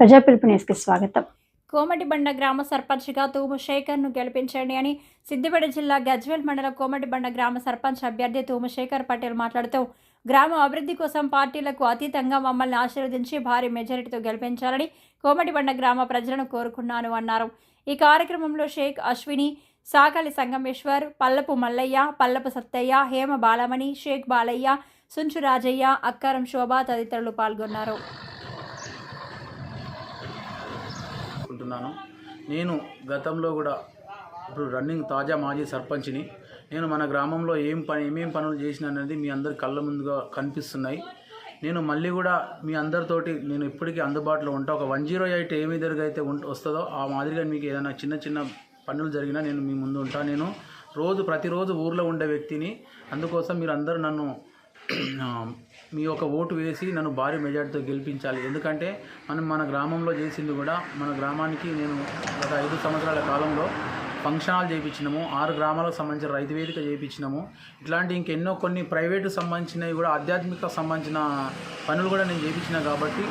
ప్రజా పిలుపు న్యూస్కి స్వాగతం కోమటిబండ గ్రామ సర్పంచ్గా తూము శేఖర్ను గెలిపించండి అని సిద్దిపేట జిల్లా గజ్వేల్ మండలం కోమటిబండ గ్రామ సర్పంచ్ అభ్యర్థి తూము శేఖర్ పటేల్ మాట్లాడుతూ గ్రామ అభివృద్ధి కోసం పార్టీలకు అతీతంగా మమ్మల్ని ఆశీర్వదించి భారీ మెజారిటీతో గెలిపించాలని కోమటిబండ గ్రామ ప్రజలను కోరుకున్నాను అన్నారు. ఈ కార్యక్రమంలో షేక్ అశ్విని సాకలి సంగమేశ్వర్ పల్లపు మల్లయ్య పల్లపు సత్తయ్య హేమ బాలమణి షేక్ బాలయ్య సుంచు రాజయ్య అక్కారం శోభ తదితరులు పాల్గొన్నారు. అనుకుంటున్నాను. నేను గతంలో కూడా ఇప్పుడు రన్నింగ్ తాజా మాజీ సర్పంచ్ని. నేను మన గ్రామంలో ఏం పని ఏమేం పనులు చేసిన అనేది మీ అందరి కళ్ళ ముందుగా కనిపిస్తున్నాయి. నేను మళ్ళీ కూడా మీ అందరితోటి నేను ఇప్పటికీ అందుబాటులో ఉంటా. ఒక వన్ జీరో ఎయిట్ ఏ దగ్గర అయితే వస్తుందో ఆ మాదిరిగా మీకు ఏదైనా చిన్న చిన్న పనులు జరిగినా నేను మీ ముందు ఉంటా. నేను రోజు ప్రతిరోజు ఊర్లో ఉండే వ్యక్తిని. అందుకోసం మీరు అందరూ నన్ను మీ యొక్క ఓటు వేసి నన్ను భారీ మెజార్టీతో గెలిపించాలి. ఎందుకంటే మనం మన గ్రామంలో చేసింది కూడా మన గ్రామానికి నేను గత ఐదు సంవత్సరాల కాలంలో ఫంక్షన్ చేయించినాము ఆరు గ్రామాలకు సంబంధించిన రైతు వేదిక చేయించినాము ఇట్లాంటి ఇంకెన్నో కొన్ని ప్రైవేటు సంబంధించినవి కూడా ఆధ్యాత్మిక సంబంధించిన పనులు కూడా నేను చేయించిన కాబట్టి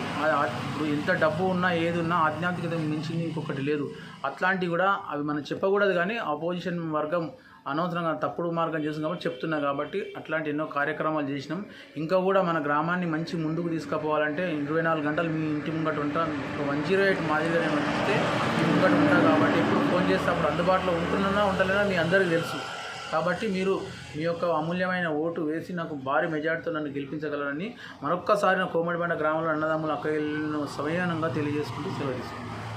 ఇప్పుడు ఎంత డబ్బు ఉన్నా ఏది ఉన్నా ఆధ్యాత్మికత మించింది ఇంకొకటి లేదు. అట్లాంటివి కూడా అవి మనం చెప్పకూడదు కానీ అపోజిషన్ వర్గం అనవసరంగా తప్పుడు మార్గం చేస్తుంది కాబట్టి చెప్తున్నా కాబట్టి అట్లాంటి ఎన్నో కార్యక్రమాలు చేసినాం. ఇంకా కూడా మన గ్రామాన్ని మంచి ముందుకు తీసుకుపోవాలంటే ఇరవై నాలుగు గంటలు మీ ఇంటి ముంగట ఉంటా. వన్ జీరో ఎయిట్ మాదిరిగా నేను వస్తే మీ ముంగట ఉంటా కాబట్టి ఎప్పుడు ఫోన్ చేస్తే అప్పుడు అందుబాటులో ఉంటున్నా ఉంటలేనా మీ అందరికీ తెలుసు. కాబట్టి మీరు మీ యొక్క అమూల్యమైన ఓటు వేసి నాకు భారీ మెజార్టీతో నన్ను గెలిపించగలరని మరొక్కసారి నా కోమడిబండ గ్రామంలో అన్నదమ్ములు అక్కయ్యలను సవినయంగా తెలియజేసుకుంటూ సెలవు తీసుకుంటాను